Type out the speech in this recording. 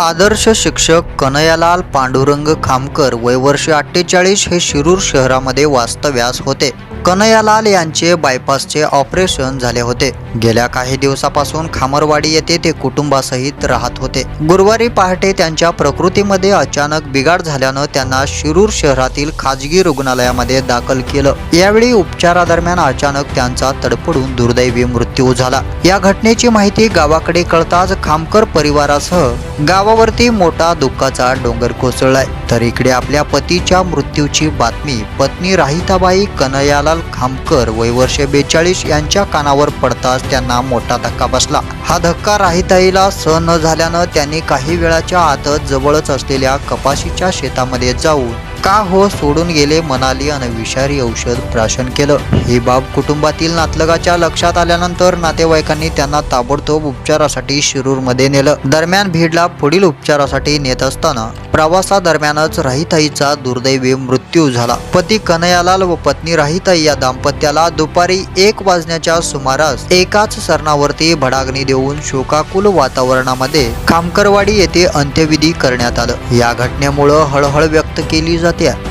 आदर्श शिक्षक कन्हैयालाल पांडुरंग खामकर वय वर्ष अठ्ठेचाळीस हे शिरूर शहरामध्ये वास्तव्यास होते. कन्हैयालाल यांचे बायपासचे ऑपरेशन झाले होते. गेल्या काही दिवसापासून खामरवाडी येथे ते कुटुंबासहित राहत होते. गुरुवारी पहाटे त्यांच्या प्रकृतीमध्ये अचानक बिघाड झाल्यानं त्यांना शिरूर शहरातील खाजगी रुग्णालयामध्ये दाखल केलं. यावेळी उपचारादरम्यान अचानक त्यांचा तडफडून दुर्दैवी मृत्यू झाला. या घटनेची माहिती गावाकडे कळताच खामकर परिवारासह गावावरती मोठा दुःखाचा डोंगर कोसळलाय. तर इकडे आपल्या पतीच्या मृत्यूची बातमी पत्नी राहिताबाई कन्हैयालाल खामकर वय वर्ष बेचाळीस यांच्या कानावर पडताच त्यांना मोठा धक्का बसला. हा धक्का राहिताईला सहन न झाल्यानं त्यांनी काही वेळाच्या आतच जवळच असलेल्या कपाशीच्या शेतामध्ये जाऊन का हो सोडून गेले म्हणाली आणि विषारी औषध प्राशन केलं. ही बाब कुटुंबातील नातलगाच्या लक्षात आल्यानंतर नातेवाईकांनी त्यांना ताबडतोब उपचारासाठी शिरूरमध्ये नेलं. दरम्यान भीडला पुढील उपचारासाठी नेत असताना प्रवासादरम्यानच राहीताईचा दुर्दैवी मृत्यू झाला. पती कन्हैयालाल व पत्नी राहीताई या दाम्पत्याला दुपारी एक वाजण्याच्या सुमारास एकाच सरणावरती भडागणी देऊन शोकाकुल वातावरणामध्ये खामकरवाडी येथे अंत्यविधी करण्यात आलं. या घटनेमुळं हळहळ व्यक्त केली जाते.